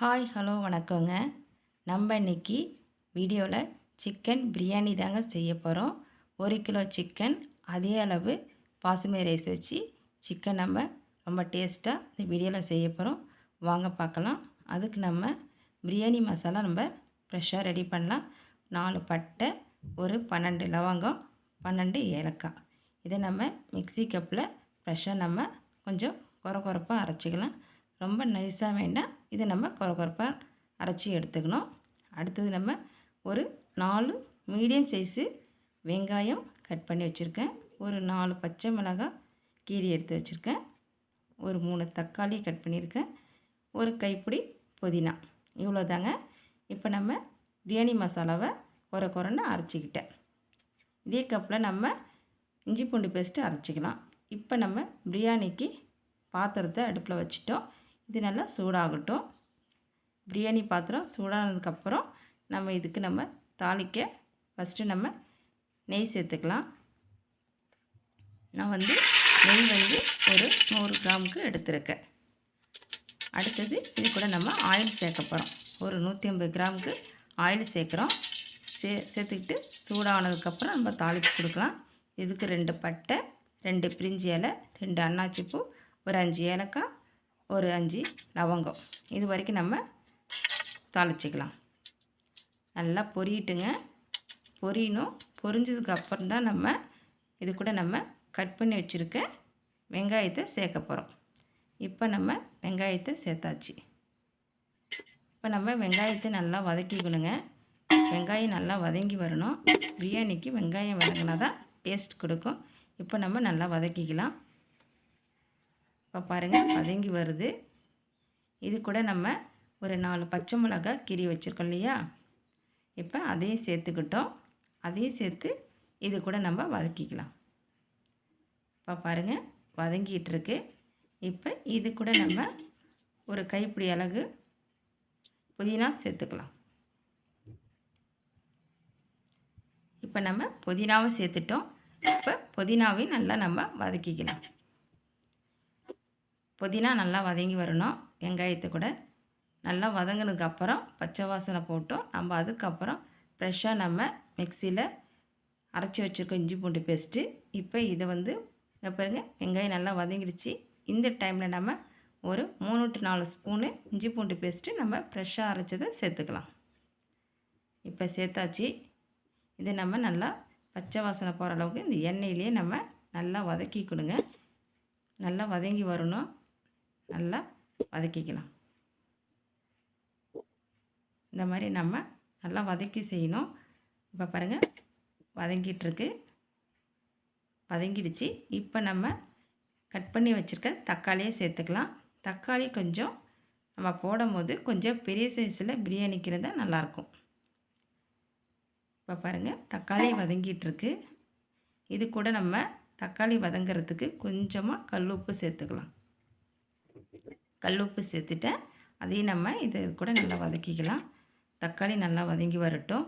Hi hello வணக்கங்க. நம்ம இன்றைக்கி வீடியோவில் சிக்கன் பிரியாணி தாங்க செய்ய போகிறோம் ஒரு கிலோ சிக்கன் அதே அளவு பாசுமதி ரைஸ் வச்சு சிக்கன் நம்ம ரொம்ப டேஸ்ட்டாக இந்த வீடியோவில் செய்ய போகிறோம் வாங்க பார்க்கலாம். அதுக்கு நம்ம பிரியாணி மசாலா நம்ம ஃப்ரெஷ்ஷாக ரெடி பண்ணலாம். நாலு பட்டை ஒரு பன்னெண்டு லவங்கம் பன்னெண்டு ஏலக்காய். இதை நம்ம மிக்ஸி கப்பில் ஃப்ரெஷ்ஷாக நம்ம கொஞ்சம் குறை குறைப்பாக அரைச்சிக்கலாம். ரொம்ப நைஸாக வேண்டாம். இதை நம்ம குறை அரைச்சி எடுத்துக்கணும். அடுத்தது நம்ம ஒரு நாலு மீடியம் சைஸு வெங்காயம் கட் பண்ணி வச்சுருக்கேன். ஒரு நாலு பச்சை மிளகாய் கீரி எடுத்து வச்சுருக்கேன். ஒரு மூணு தக்காளி கட் பண்ணியிருக்கேன். ஒரு கைப்பிடி புதினா. இவ்வளோ தாங்க இப்போ நம்ம பிரியாணி மசாலாவை குறை குறைன்னு அரைச்சிக்கிட்டேன். இதே கப்பில் நம்ம இஞ்சி பூண்டு பேஸ்ட்டு அரைச்சிக்கலாம். இப்போ நம்ம பிரியாணிக்கு பாத்திரத்தை அடுப்பில் வச்சுட்டோம். இது நல்லா சூடாகட்டும். பிரியாணி பாத்திரம் சூடானதுக்கப்புறம் நம்ம இதுக்கு நம்ம தாளிக்க ஃபஸ்ட்டு நம்ம நெய் சேர்த்துக்கலாம். நான் வந்து நெய் வந்து ஒரு நூறு கிராமுக்கு எடுத்திருக்கேன். அடுத்தது இது கூட நம்ம ஆயில் சேர்க்க போகிறோம் ஒரு நூற்றி ஐம்பது கிராமுக்கு ஆயில் சேர்க்குறோம். சே சேர்த்துக்கிட்டு சூடானதுக்கப்புறம் நம்ம தாளிப்பு கொடுக்கலாம். இதுக்கு ரெண்டு பட்டை ரெண்டு பிரிஞ்சி இலை ரெண்டு அன்னாச்சிப்பூ ஒரு அஞ்சு ஏலக்காய் ஒரு அஞ்சு லவங்கம். இது வரைக்கும் நம்ம தாளிச்சிக்கலாம். நல்லா பொரியட்டுங்க பொரியணும். பொரிஞ்சதுக்கு அப்புறம் தான் நம்ம இது கூட நம்ம கட் பண்ணி வச்சுருக்க வெங்காயத்தை சேர்க்க போகிறோம் இப்போ நம்ம வெங்காயத்தை சேர்த்தாச்சு. இப்போ நம்ம வெங்காயத்தை நல்லா வதக்கிக்கணுங்க. வெங்காயம் நல்லா வதங்கி வரணும். பிரியாணிக்கு வெங்காயம் வதங்கினா தான் டேஸ்ட் கொடுக்கும். இப்போ நம்ம நல்லா வதக்கிக்கலாம். இப்போ பாருங்கள் வதங்கி வருது. இது கூட நம்ம ஒரு நாலு பச்சை மிளகாய் கீரி வச்சுருக்கோம் இல்லையா? இப்போ அதையும் சேர்த்துக்கிட்டோம். அதையும் சேர்த்து இது கூட நம்ம வதக்கிக்கலாம். இப்போ பாருங்கள் வதங்கிட்டுருக்கு. இப்போ இது கூட நம்ம ஒரு கைப்பிடி அழகு புதினா சேர்த்துக்கலாம். இப்போ நம்ம புதினாவை சேர்த்துட்டோம். இப்போ புதினாவையும் நல்லா நம்ம வதக்கிக்கலாம். புதினா நல்லா வதங்கி வரணும். வெங்காயத்தை கூட நல்லா வதங்கினதுக்கப்புறம் பச்சை வாசனை போட்டோம். நம்ம அதுக்கப்புறம் ஃப்ரெஷ்ஷாக நம்ம மிக்சியில் அரைச்சி வச்சுருக்கோம் இஞ்சி பூண்டு பேஸ்ட்டு இப்போ இதை வந்து இந்த பாருங்கள் வெங்காயம் நல்லா வதங்கிடுச்சு. இந்த டைமில் நம்ம ஒரு மூணு டு நாலு ஸ்பூனு இஞ்சி பூண்டு பேஸ்ட்டு நம்ம ஃப்ரெஷ்ஷாக அரைச்சதை சேர்த்துக்கலாம். இப்போ சேர்த்தாச்சு. இதை நம்ம நல்லா பச்சை வாசனை போகிற அளவுக்கு இந்த எண்ணெயிலே நம்ம நல்லா வதக்கிக்கணுங்க. நல்லா வதங்கி வரணும். நல்லா வதக்கிக்கலாம். இந்த மாதிரி நம்ம நல்லா வதக்கி செய்யணும். இப்போ பாருங்கள் வதங்கிட்டுருக்கு. வதங்கிடுச்சு. இப்போ நம்ம கட் பண்ணி வச்சுருக்க தக்காளியை சேர்த்துக்கலாம். தக்காளி கொஞ்சம் நம்ம போடும் போது கொஞ்சம் பெரிய சைஸில் பிரியாணிக்கிறது தான் நல்லாயிருக்கும் இப்போ பாருங்கள் தக்காளி வதங்கிட்டுருக்கு. இது கூட நம்ம தக்காளி வதங்கிறதுக்கு கொஞ்சமாக கல் உப்பு சேர்த்துக்கலாம். கல் உப்பு சேர்த்துட்டேன் அதையும் நம்ம இது கூட நல்லா வதக்கிக்கலாம். தக்காளி நல்லா வதங்கி வரட்டும்.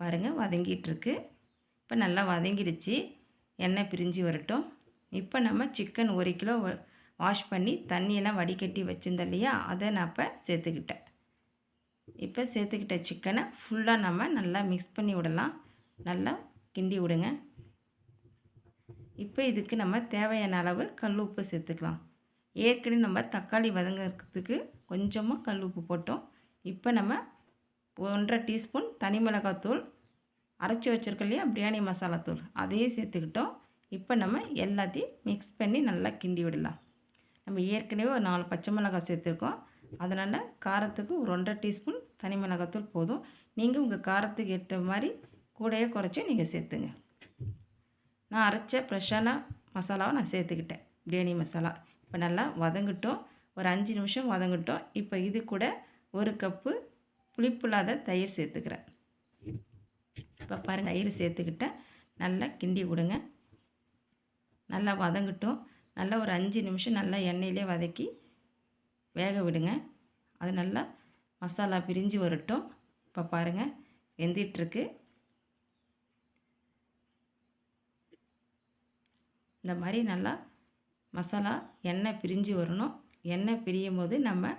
பாருங்கள் வதங்கிட்டுருக்கு. இப்போ நல்லா வதங்கிடுச்சு. எண்ணெய் பிரிஞ்சு வரட்டும். இப்போ நம்ம சிக்கன் ஒரு கிலோ வாஷ் பண்ணி தண்ணியெல்லாம் வடிகட்டி வச்சுருந்தோம் இல்லையா? அதை நான் இப்போ சேர்த்துக்கிட்டேன். இப்போ சேர்த்துக்கிட்ட சிக்கனை ஃபுல்லாக நம்ம நல்லா மிக்ஸ் பண்ணி விடலாம். நல்லா கிண்டி விடுங்க. இப்போ இதுக்கு நம்ம தேவையான அளவு கல் உப்பு சேர்த்துக்கலாம். ஏற்கனவே நம்ம தக்காளி வதங்கிறதுக்கு கொஞ்சமாக கல் உப்பு போட்டோம். இப்போ நம்ம ஒன்றரை டீஸ்பூன் தனி மிளகாத்தூள் அரைச்சி வச்சுருக்கோம் இல்லையா? பிரியாணி மசாலாத்தூள் அதையும் சேர்த்துக்கிட்டோம். இப்போ நம்ம எல்லாத்தையும் மிக்ஸ் பண்ணி நல்லா கிண்டி விடலாம். நம்ம ஏற்கனவே ஒரு நாலு பச்சை மிளகாய் சேர்த்துருக்கோம். அதனால் காரத்துக்கு ஒரு ஒன்றரை டீஸ்பூன் தனி மிளகாத்தூள் போதும். நீங்கள் உங்கள் காரத்துக்கு ஏற்ற மாதிரி கூடையே குறைச்சி நீங்கள் சேர்த்துங்க. நான் அரைச்ச ஃப்ரெஷ்ஷான மசாலாவை நான் சேர்த்துக்கிட்டேன். பிரியாணி மசாலா. இப்போ நல்லா வதங்கட்டும். ஒரு அஞ்சு நிமிஷம் வதங்கிட்டோம். இப்போ இது கூட ஒரு கப்பு புளிப்பில்லாத தயிர் சேர்த்துக்கிறேன். இப்போ பாருங்கள் தயிர் சேர்த்துக்கிட்டேன் நல்லா கிண்டி விடுங்க. நல்லா வதங்கட்டும். நல்லா ஒரு அஞ்சு நிமிஷம் நல்லா எண்ணெயிலே வதக்கி வேக விடுங்க. அது நல்லா மசாலா பிரிஞ்சு வரட்டும். இப்போ பாருங்கள் வெந்திட்டுருக்கு இந்த மாதிரி நல்லா மசாலா எண்ணெய் பிரிஞ்சு வரணும். எண்ணெய் பிரியும் போது நம்ம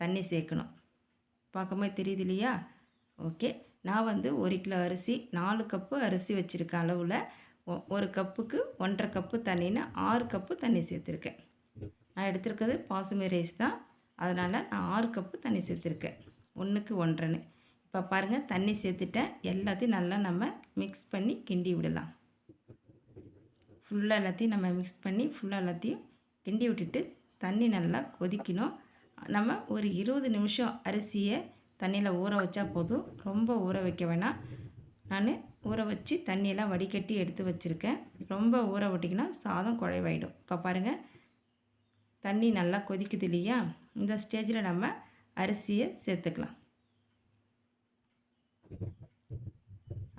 தண்ணி சேர்க்கணும். பார்க்கும்போது தெரியுது இல்லையா? ஓகே. நான் வந்து ஒரு கிலோ அரிசி நாலு கப்பு அரிசி வச்சுருக்கேன் அளவில் ஒ- ஒரு கப்புக்கு ஒன்றரை கப்பு தண்ணின்னு ஆறு கப்பு தண்ணி சேர்த்துருக்கேன். நான் எடுத்திருக்கிறது பாசுமதி ரைஸ் தான். அதனால் நான் ஆறு கப்பு தண்ணி சேர்த்துருக்கேன். ஒன்றுக்கு ஒன்றைன்னு இப்போ பாருங்கள் தண்ணி சேர்த்துட்டேன். எல்லாத்தையும் நல்லா நம்ம மிக்ஸ் பண்ணி கிண்டி விடலாம். ஃபுல்லாக எல்லாத்தையும் நம்ம மிக்ஸ் பண்ணி ஃபுல்லாக எல்லாத்தையும் கிண்டி விட்டுட்டு தண்ணி நல்லா கொதிக்கணும். நம்ம ஒரு இருபது நிமிஷம் அரிசியை தண்ணியில் ஊற வச்சா போதும். ரொம்ப ஊற வைக்க வேணாம். நான் ஊற வச்சு தண்ணியெல்லாம் வடிகட்டி எடுத்து வச்சுருக்கேன். ரொம்ப ஊற விட்டிங்கன்னா சாதம் குழைவாயிடும். இப்போ பாருங்கள் தண்ணி நல்லா கொதிக்குது இல்லையா? இந்த ஸ்டேஜில் நம்ம அரிசியை சேர்த்துக்கலாம்.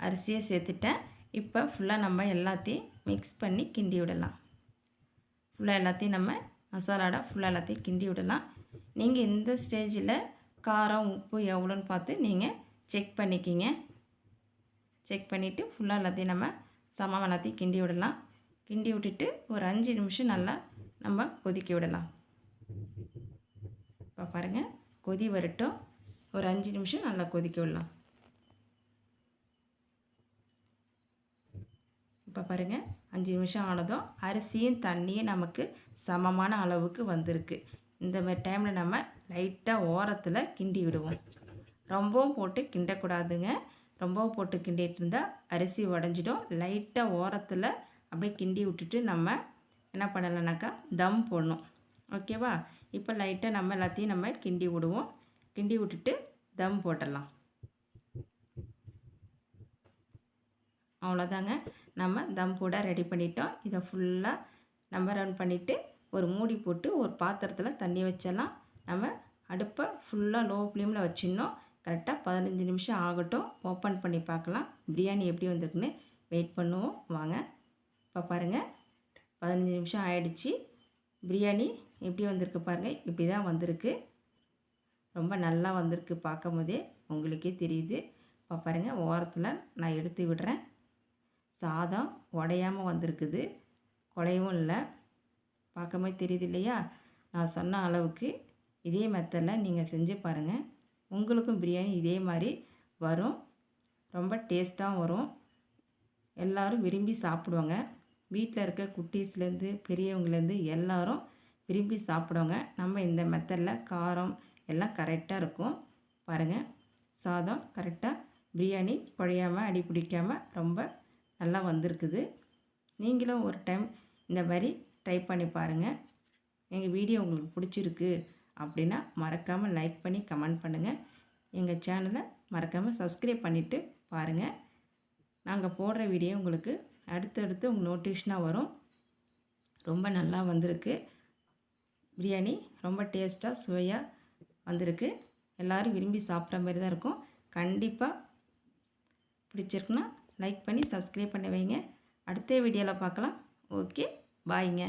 அரிசியை சேர்த்துட்டேன். இப்போ ஃபுல்லாக நம்ம எல்லாத்தையும் மிக்ஸ் பண்ணி கிண்டி விடலாம். ஃபுல்லாக எல்லாத்தையும் நம்ம மசாலாடாக ஃபுல்லாக எல்லாத்தையும் கிண்டி விடலாம். நீங்கள் இந்த ஸ்டேஜில் காரம் உப்பு எவ்வளோன்னு பார்த்து நீங்கள் செக் பண்ணிக்கிங்க. செக் பண்ணிவிட்டு ஃபுல்லாக எல்லாத்தையும் நம்ம சமம் எல்லாத்தையும் கிண்டி விடலாம். கிண்டி விட்டுட்டு ஒரு அஞ்சு நிமிஷம் நல்லா நம்ம கொதிக்க விடலாம். இப்போ பாருங்கள் கொதி வரட்டும். ஒரு அஞ்சு நிமிஷம் நல்லா கொதிக்க விடலாம். இப்போ பாருங்கள் அஞ்சு நிமிஷம் ஆனதும் அரிசியும் தண்ணியும் நமக்கு சமமான அளவுக்கு வந்திருக்கு. இந்த மாதிரி டைமில் நம்ம லைட்டாக ஓரத்தில் கிண்டி விடுவோம். ரொம்பவும் போட்டு கிண்டக்கூடாதுங்க. ரொம்பவும் போட்டு கிண்டிகிட்டு இருந்தால் அரிசி உடஞ்சிடும். லைட்டாக ஓரத்தில் அப்படியே கிண்டி விட்டுட்டு நம்ம என்ன பண்ணலைனாக்கா தம் போடணும். ஓகேவா இப்போ லைட்டாக நம்ம எல்லாத்தையும் நம்ம கிண்டி விடுவோம். கிண்டி விட்டுட்டு தம் போட்டுடலாம். அவ்வளோதாங்க நம்ம தம் போட ரெடி பண்ணிட்டோம். இதை ஃபுல்லாக நம்ம ரன் பண்ணிவிட்டு ஒரு மூடி போட்டு ஒரு பாத்திரத்தில் தண்ணி வச்செல்லாம் நம்ம அடுப்பை ஃபுல்லாக லோ ஃப்ளேமில் வச்சிடணும். கரெக்டாக பதினஞ்சு நிமிஷம் ஆகட்டும். ஓப்பன் பண்ணி பார்க்கலாம். பிரியாணி எப்படி வந்திருக்குன்னு வெயிட் பண்ணுவோம். வாங்க. இப்போ பாருங்கள் பதினஞ்சு நிமிஷம் ஆயிடுச்சு. பிரியாணி எப்படி வந்திருக்கு பாருங்கள் இப்படி தான் வந்திருக்கு. ரொம்ப நல்லா வந்திருக்கு பார்க்கும் போதே உங்களுக்கே தெரியுது. இப்போ பாருங்கள் ஓரத்தில் நான் எடுத்து விடுறேன். சாதம் உடையாமல் வந்திருக்குது. குலையவும் இல்லை. பார்க்கும்போது தெரியுது இல்லையா நான் சொன்ன அளவுக்கு இதே மெத்தடில் நீங்கள் செஞ்சு பாருங்கள் உங்களுக்கும் பிரியாணி இதே மாதிரி வரும். ரொம்ப டேஸ்ட்டாகவும் வரும். எல்லோரும் விரும்பி சாப்பிடுவாங்க. வீட்டில் இருக்க குட்டீஸ்லேருந்து பெரியவங்கலேருந்து எல்லோரும் விரும்பி சாப்பிடுவாங்க. நம்ம இந்த மெத்தடில் காரம் எல்லாம் கரெக்டாக இருக்கும். பாருங்கள் சாதம் கரெக்டாக பிரியாணி குழையாமல் அடி பிடிக்காமல் ரொம்ப நல்லா வந்திருக்குது. நீங்களும் ஒரு டைம் இந்த மாதிரி ட்ரை பண்ணி பாருங்கள் எங்கள் வீடியோ உங்களுக்கு பிடிச்சிருக்கு அப்படின்னா மறக்காமல் லைக் பண்ணி கமெண்ட் பண்ணுங்கள் எங்கள் சேனலை மறக்காமல் சப்ஸ்கிரைப் பண்ணிவிட்டு பாருங்கள் நாங்கள் போடுற வீடியோ உங்களுக்கு அடுத்தடுத்து உங்கள் நோட்டிஃபிகேஷனாக வரும். ரொம்ப நல்லா வந்திருக்கு. பிரியாணி ரொம்ப டேஸ்ட்டாக சுவையாக வந்திருக்கு. எல்லோரும் விரும்பி சாப்பிட்ற மாதிரி தான் இருக்கும். கண்டிப்பாக பிடிச்சிருக்குன்னா லைக் பண்ணி சப்ஸ்கிரைப் பண்ணி வைங்க. அடுத்த வீடியோவில் பார்க்கலாம் ஓகே. பாய்ங்க.